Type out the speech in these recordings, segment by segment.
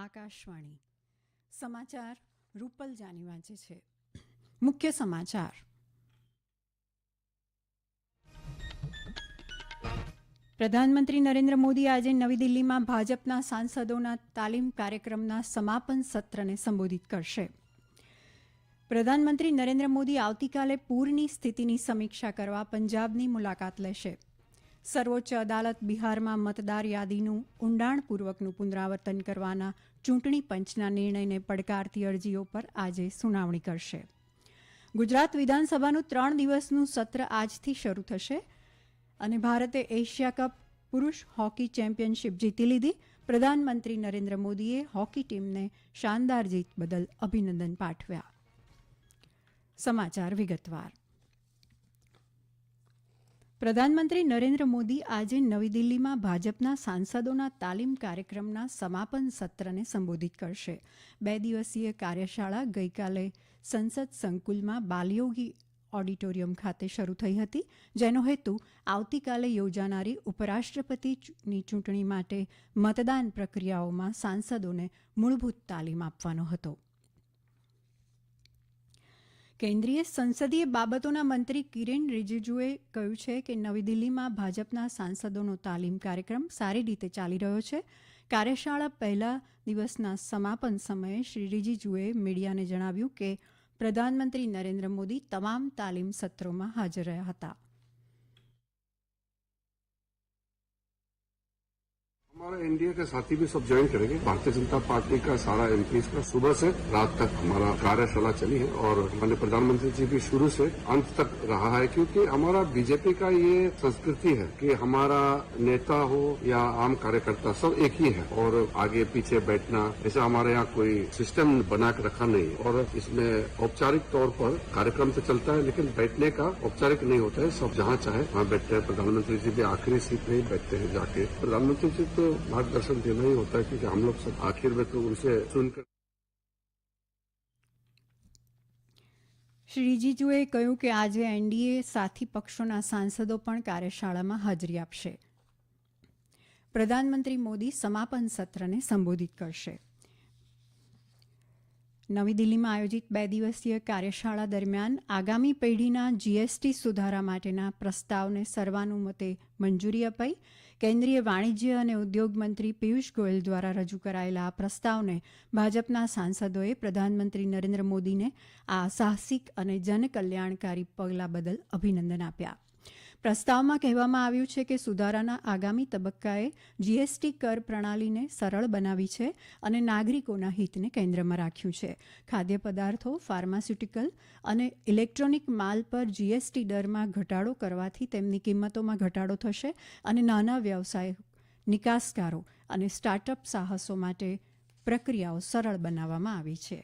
આકાશવાણી. સમાચાર રૂપલ જાની વાંચે છે. મુખ્ય સમાચાર. પ્રધાનમંત્રી નરેન્દ્ર મોદી આજે નવી દિલ્હીમાં ભાજપના સાંસદોના તાલીમ કાર્યક્રમના સમાપન સત્રને સંબોધિત કરશે. પ્રધાનમંત્રી નરેન્દ્ર મોદી આવતીકાલે પૂરની સ્થિતિની સમીક્ષા કરવા પંજાબની મુલાકાત લેશે. સર્વોચ્ચ અદાલત બિહારમાં મતદાર યાદીનું ઊંડાણપૂર્વકનું પુનરાવર્તન કરવાના ચૂંટણી પંચના નિર્ણયને પડકારતી અરજીઓ પર આજે સુનાવણી કરશે. ગુજરાત વિધાનસભાનું ત્રણ દિવસનું સત્ર આજથી શરૂ થશે અને ભારતે એશિયા કપ, પુરુષ હોકી ચેમ્પિયનશીપ જીતી લીધી. પ્રધાનમંત્રી નરેન્દ્ર મોદીએ હોકી ટીમને શાનદાર જીત બદલ અભિનંદન પાઠવ્યા. સમાચાર વિગતવાર. પ્રધાનમંત્રી નરેન્દ્ર મોદી આજે નવી દિલ્હીમાં ભાજપના સાંસદોના તાલીમ કાર્યક્રમના સમાપન સત્રને સંબોધિત કરશે. બે દિવસીય કાર્યશાળા ગઈકાલે સંસદ સંકુલમાં બાલયોગી ઓડિટોરિયમ ખાતે શરૂ થઈ હતી, જેનો હેતુ આવતીકાલે યોજાનારી ઉપરાષ્ટ્રપતિની ચૂંટણી માટે મતદાન પ્રક્રિયાઓમાં સાંસદોને મૂળભૂત તાલીમ આપવાનો હતો. કેન્દ્રીય સંસદીય બાબતોના મંત્રી કિરેન રિજિજુએ કહ્યું છે કે નવી દિલ્હીમાં ભાજપના સાંસદોનો તાલીમ કાર્યક્રમ સારી રીતે ચાલી રહ્યો છે. કાર્યશાળા પહેલા દિવસના સમાપન સમયે શ્રી રિજિજુએ મીડિયાને જણાવ્યું કે પ્રધાનમંત્રી નરેન્દ્ર મોદી તમામ તાલીમ સત્રોમાં હાજર રહ્યા હતા. हमारा एनडीए के साथी भी सब ज्वाइन करेंगे। भारतीय जनता पार्टी का सारा एमपी का सुबह से रात तक हमारा कार्यशाला चली है और माननीय प्रधानमंत्री जी भी शुरू से अंत तक रहा है, क्योंकि हमारा बीजेपी का ये संस्कृति है कि हमारा नेता हो या आम कार्यकर्ता सब एक ही है और आगे पीछे बैठना, ऐसा हमारे यहाँ कोई सिस्टम बना के रखा नहीं और इसमें औपचारिक तौर पर कार्यक्रम तो चलता है, लेकिन बैठने का औपचारिक नहीं होता है। सब जहाँ चाहे, वहाँ बैठते हैं। प्रधानमंत्री जी भी आखिरी सीट में बैठते हैं जाके। प्रधानमंत्री जी तो मार्गदर्शन देना ही होता है क्योंकि हम लोग सब आखिर में तो उनसे सुनकर શ્રી રિજિજુએ કહ્યું કે આજે એનડીએ સાથી પક્ષોના સાંસદો પણ કાર્યશાળામાં હાજરી આપશે પ્રધાનમંત્રી મોદી સમાપન સત્રને સંબોધિત કરશે નવી દિલ્હીમાં આયોજિત બે દિવસીય કાર્યશાળા દરમિયાન આગામી પેઢીના જીએસટી સુધારા માટેના પ્રસ્તાવને સર્વાનુમતે મંજૂરી અપાઈ કેન્દ્રીય વાણિજ્ય અને ઉદ્યોગ મંત્રી પિયુષ ગોયલ દ્વારા રજૂ કરાયેલા આ પ્રસ્તાવને ભાજપના સાંસદોએ પ્રધાનમંત્રી નરેન્દ્ર મોદીને આ સાહસિક અને જનકલ્યાણકારી પગલા બદલ અભિનંદન આપ્યા. પ્રસ્તાવમાં કહેવામાં આવ્યું છે કે સુધારાના આગામી તબક્કાએ જીએસટી કર પ્રણાલીને સરળ બનાવી છે અને નાગરિકોના હિતને કેન્દ્રમાં રાખ્યું છે. ખાદ્ય પદાર્થો, ફાર્માસ્યુટિકલ અને ઇલેક્ટ્રોનિક માલ પર જીએસટી દરમાં ઘટાડો કરવાથી તેમની કિંમતોમાં ઘટાડો થશે અને નાના વ્યવસાય નિકાસકારો અને સ્ટાર્ટઅપ સાહસો માટે પ્રક્રિયાઓ સરળ બનાવવામાં આવી છે.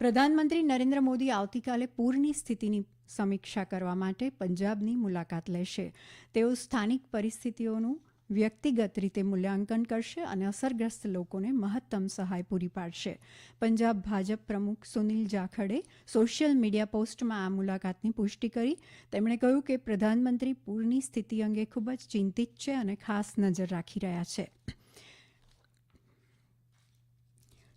પ્રધાનમંત્રી નરેન્દ્ર મોદી આવતીકાલે પૂરની સ્થિતિની સમીક્ષા કરવા માટે પંજાબની મુલાકાત લેશે. તેઓ સ્થાનિક પરિસ્થિતિઓનું વ્યક્તિગત રીતે મૂલ્યાંકન કરશે અને અસરગ્રસ્ત લોકોને મહત્તમ સહાય પૂરી પાડશે. પંજાબ ભાજપ પ્રમુખ સુનિલ જાખડે સોશિયલ મીડિયા પોસ્ટમાં આ મુલાકાતની પુષ્ટિ કરી. તેમણે કહ્યું કે પ્રધાનમંત્રી પૂરની સ્થિતિ અંગે ખૂબ જ ચિંતિત છે અને ખાસ નજર રાખી રહ્યા છે.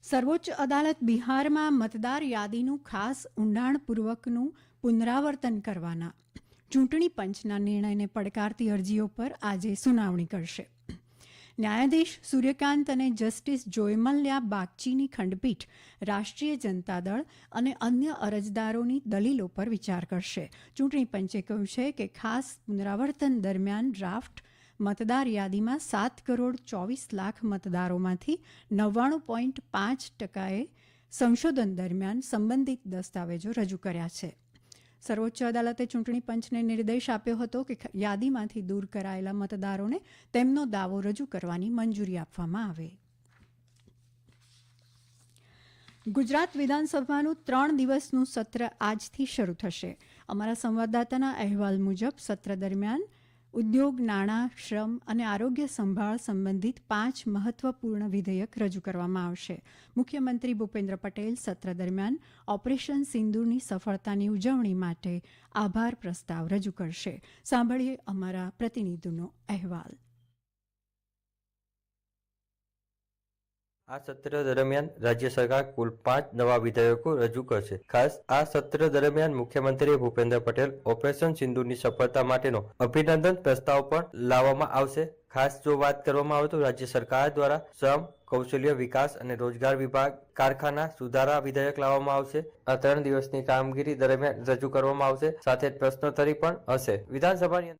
સર્વોચ્ચ અદાલત બિહારમાં મતદાર યાદીનું ખાસ ઊંડાણપૂર્વકનું પુનરાવર્તન કરવાના ચૂંટણી પંચના નિર્ણયને પડકારતી અરજીઓ પર આજે સુનાવણી કરશે. ન્યાયાધીશ સૂર્યકાંત અને જસ્ટિસ જોયમલ્યા બાગચીની ખંડપીઠ રાષ્ટ્રીય જનતા દળ અને અન્ય અરજદારોની દલીલો પર વિચાર કરશે. ચૂંટણી પંચે કહ્યું છે કે ખાસ પુનરાવર્તન દરમિયાન ડ્રાફ્ટ મતદાર યાદીમાં સાત કરોડ ચોવીસ લાખ મતદારોમાંથી નવ્વાણું પોઈન્ટ પાંચ ટકાએ સંશોધન દરમિયાન સંબંધિત દસ્તાવેજો રજૂ કર્યા છે. સર્વોચ્ચ અદાલતે ચૂંટણી પંચને નિર્દેશ આપ્યો હતો કે યાદીમાંથી દૂર કરાયેલા મતદારોને તેમનો દાવો રજૂ કરવાની મંજૂરી આપવામાં આવે. ગુજરાત વિધાનસભાનું ત્રણ દિવસનું સત્ર આજથી શરૂ થશે. અમારા સંવાદદાતાના અહેવાલ મુજબ સત્ર દરમિયાન ઉદ્યોગ, નાણાં, શ્રમ અને આરોગ્ય સંભાળ સંબંધિત પાંચ મહત્વપૂર્ણ વિધેયક રજૂ કરવામાં આવશે. મુખ્યમંત્રી ભૂપેન્દ્ર પટેલ સત્ર દરમિયાન ઓપરેશન સિંદુરની સફળતાની ઉજવણી માટે આભાર પ્રસ્તાવ રજૂ કરશે. સાંભળીએ અમારા પ્રતિનિધિનો અહેવાલ. આ સત્ર દરમિયાન રાજ્ય સરકાર કુલ પાંચ નવા વિધેયકો રજૂ કરશે. ખાસ, આ સત્ર દરમિયાન મુખ્યમંત્રી ભૂપેન્દ્ર પટેલ ઓપરેશન સિંધુની સફળતા માટેનો અભિનંદન પ્રસ્તાવ પણ લાવવામાં આવશે. ખાસ, જો વાત કરવામાં આવે તો રાજ્ય સરકાર દ્વારા શ્રમ, કૌશલ્ય વિકાસ અને રોજગાર વિભાગ, કારખાના સુધારા વિધેયક લાવવામાં આવશે. આ ત્રણ દિવસની કામગીરી દરમિયાન રજૂ કરવામાં આવશે. સાથે જ પ્રશ્નોત્તરી પણ હશે. વિધાનસભાની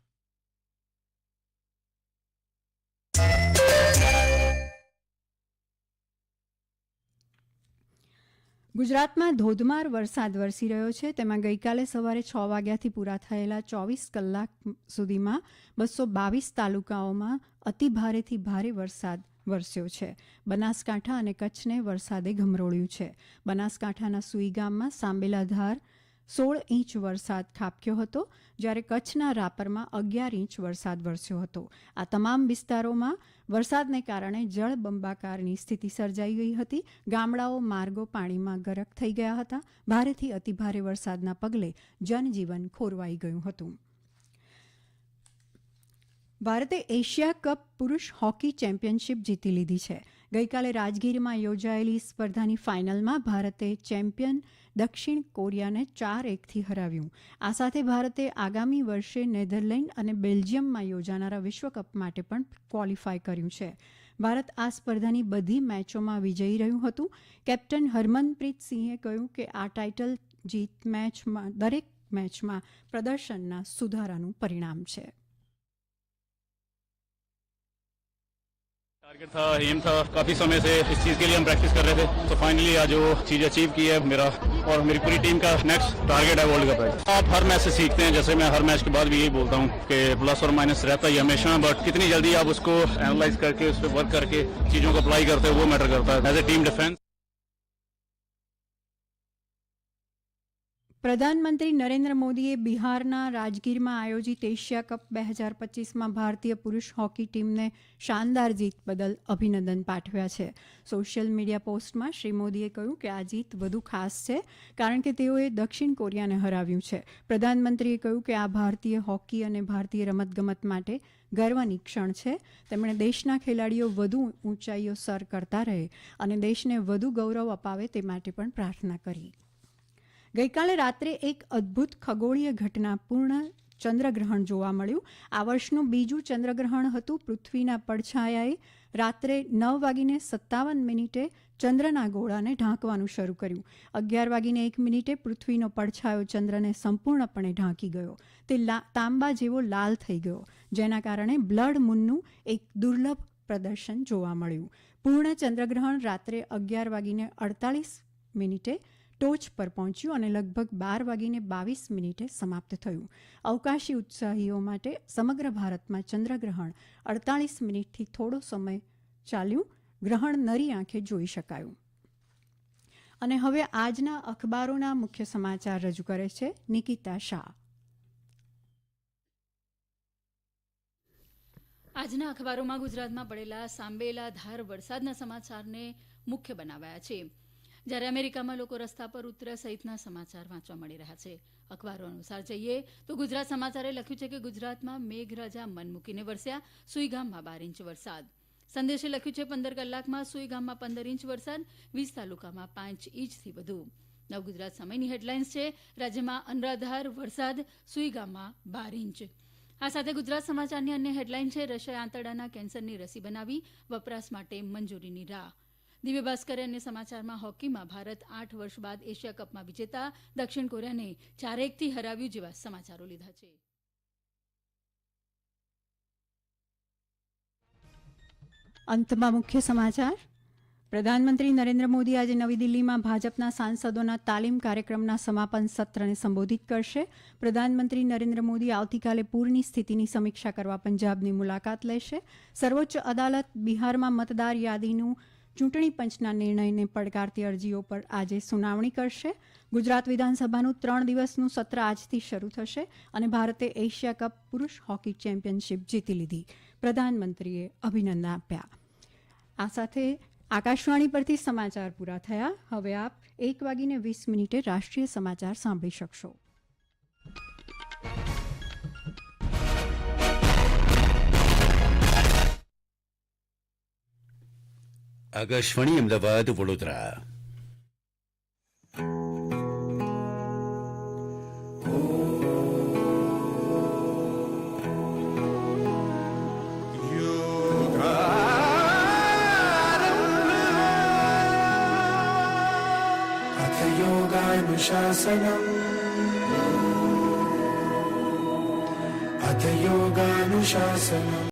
ગુજરાતમાં ધોધમાર વરસાદ વરસી રહ્યો છે. તેમાં ગઈકાલે સવારે છ વાગ્યાથી પૂરા થયેલા ચોવીસ કલાક સુધીમાં બસો બાવીસ તાલુકાઓમાં અતિભારેથી ભારે વરસાદ વરસ્યો છે. બનાસકાંઠા અને કચ્છને વરસાદે ગમરોળ્યું છે. બનાસકાંઠાના સુઈ ગામમાં સાંબેલાધાર સોળ ઇંચ વરસાદ ખાબક્યો હતો, જ્યારે કચ્છના રાપરમાં અગિયાર ઇંચ વરસાદ વરસ્યો હતો. આ તમામ વિસ્તારોમાં વરસાદને કારણે જળબંબાકારની સ્થિતિ સર્જાઈ ગઈ હતી. ગામડાઓ માર્ગો પાણીમાં ગરક થઈ ગયા હતા. ભારેથી અતિભારે વરસાદના પગલે જનજીવન ખોરવાઈ ગયું હતું. ભારતે એશિયા કપ પુરુષ હોકી ચેમ્પિયનશિપ જીતી લીધી છે. ગઈકાલે રાજગીરમાં યોજાયેલી સ્પર્ધાની ફાઇનલમાં ભારતે ચેમ્પિયન દક્ષિણ કોરિયાને ચાર એકથી હરાવ્યું. આ સાથે ભારતે આગામી વર્ષે નેધરલેન્ડ અને બેલ્જિયમમાં યોજાનારા વિશ્વકપ માટે પણ ક્વોલિફાય કર્યું છે. ભારત આ સ્પર્ધાની બધી મેચોમાં વિજયી રહ્યું હતું. કેપ્ટન હરમનપ્રીત સિંહે કહ્યું કે આ ટાઇટલ જીત મેચમાં દરેક મેચમાં પ્રદર્શનના સુધારાનું પરિણામ છે. टारगेट था एम था। काफ़ी समय से इस चीज़ के लिए हम प्रैक्टिस कर रहे थे। तो फाइनली आज जो चीज़ अचीव की है मेरा और मेरी पूरी टीम का नेक्स्ट टारगेट है वर्ल्ड कप है आप हर मैच से सीखते हैं। जैसे मैं हर मैच के बाद भी यही बोलता हूँ कि प्लस और माइनस रहता ही हमेशा। बट कितनी जल्दी आप उसको एनालाइज करके, उस पर वर्क करके चीज़ों को अप्लाई करते हो, वो मैटर करता है। एज ए टीम डिफेंस પ્રધાનમંત્રી નરેન્દ્ર મોદીએ બિહારના રાજગીરમાં આયોજિત એશિયા કપ બે હજાર પચીસમાં ભારતીય પુરુષ હોકી ટીમને શાનદાર જીત બદલ અભિનંદન પાઠવ્યા છે. સોશિયલ મીડિયા પોસ્ટમાં શ્રી મોદીએ કહ્યું કે આ જીત વધુ ખાસ છે, કારણ કે તેઓએ દક્ષિણ કોરિયાને હરાવ્યું છે. પ્રધાનમંત્રીએ કહ્યું કે આ ભારતીય હોકી અને ભારતીય રમતગમત માટે ગર્વની ક્ષણ છે. તેમણે દેશના ખેલાડીઓ વધુ ઊંચાઈઓ સર કરતા રહે અને દેશને વધુ ગૌરવ અપાવે તે માટે પણ પ્રાર્થના કરી. ગઈકાલે રાત્રે એક અદ્ભુત ખગોળીય ઘટના પૂર્ણ ચંદ્રગ્રહણ જોવા મળ્યું. આ વર્ષનું બીજું ચંદ્રગ્રહણ હતું પૃથ્વીના પડછાયાએ. રાત્રે નવ વાગીને સત્તાવન મિનિટે ચંદ્રના ગોળાને ઢાંકવાનું શરૂ કર્યું. અગિયાર વાગીને એક મિનિટે પૃથ્વીનો પડછાયો ચંદ્રને સંપૂર્ણપણે ઢાંકી ગયો. તે તાંબા જેવો લાલ થઈ ગયો, જેના કારણે બ્લડ મૂનનું એક દુર્લભ પ્રદર્શન જોવા મળ્યું. પૂર્ણ ચંદ્રગ્રહણ રાત્રે અગિયાર વાગીને અડતાલીસ મિનિટે ટોચ પર પહોંચ્યું અને લગભગ બાર વાગીને બાવીસ મિનિટે સમાપ્ત થયું. અવકાશી ઉત્સાહીઓ માટે સમગ્ર ભારતમાં ચંદ્રગ્રહણ અડતાલીસ મિનિટથી થોડો સમય ચાલ્યું, ગ્રહણ નરી આંખે જોઈ શકાયું. અને હવે આજના અખબારોના મુખ્ય સમાચાર રજૂ કરે છે નિકિતા શાહ. આજના અખબારોમાં ગુજરાતમાં પડેલા સાંબેલા ધાર વરસાદના સમાચારને મુખ્ય બનાવાયા છે. જ્યારે અમેરિકામાં લોકો રસ્તા પર ઉતર્યા સહિતના સમાચાર વાંચવા મળી રહ્યા છે. અખબારો અનુસાર જઈએ તો ગુજરાત સમાચારે લખ્યું છે કે ગુજરાતમાં મેઘરાજા મન મૂકીને વરસ્યા, સુઈગામમાં બાર ઇંચ વરસાદ. સંદેશે લખ્યું છે, પંદર કલાકમાં સુઈગામમાં પંદર ઇંચ વરસાદ, વીસ તાલુકામાં પાંચ ઇંચથી વધુ. નવ ગુજરાત સમયની હેડલાઇન્સ છે, રાજ્યમાં અનરાધાર વરસાદ, સુઈગામમાં બાર ઇંચ. આ સાથે ગુજરાત સમાચારની અન્ય હેડલાઇન છે, રશિયાએ આંતરડાના કેન્સરની રસી બનાવી, વપરાશ માટે મંજૂરીની રાહ. દિવ્ય ભાસ્કરે અન્ય સમાચારમાં હોકીમાં ભારત આઠ વર્ષ બાદ એશિયા કપમાં વિજેતા. દક્ષિણ કોરિયાને ચાર એકથી હરાવ્યું જેવા સમાચારો લીધા છે. અંતમાં મુખ્ય સમાચાર. પ્રધાનમંત્રી નરેન્દ્ર મોદી આજે નવી દિલ્હીમાં ભાજપના સાંસદોના તાલીમ કાર્યક્રમના સમાપન સત્રને સંબોધિત કરશે. પ્રધાનમંત્રી નરેન્દ્ર મોદી આવતીકાલે પૂરની સ્થિતિની સમીક્ષા કરવા પંજાબની મુલાકાત લેશે. સર્વોચ્ચ અદાલત બિહારમાં મતદાર યાદીનું ચૂંટણી પંચના નિર્ણયને પડકારતી અરજીઓ પર આજે સુનાવણી કરશે. ગુજરાત વિધાનસભાનું ત્રણ દિવસનું સત્ર આજથી શરૂ થશે અને ભારતે એશિયા કપ પુરુષ હોકી ચેમ્પિયનશિપ જીતી લીધી. પ્રધાનમંત્રીએ અભિનંદન આપ્યા. આ સાથે આકાશવાણી પરથી સમાચાર પૂરા થયા. હવે આપ એક વાગીને વીસ મિનિટે રાષ્ટ્રીય સમાચાર સાંભળી શકશો. આકાશવાણી અમદાવાદ વડોદરા अथ योगानुशासनम् अथ योगानुशासनम्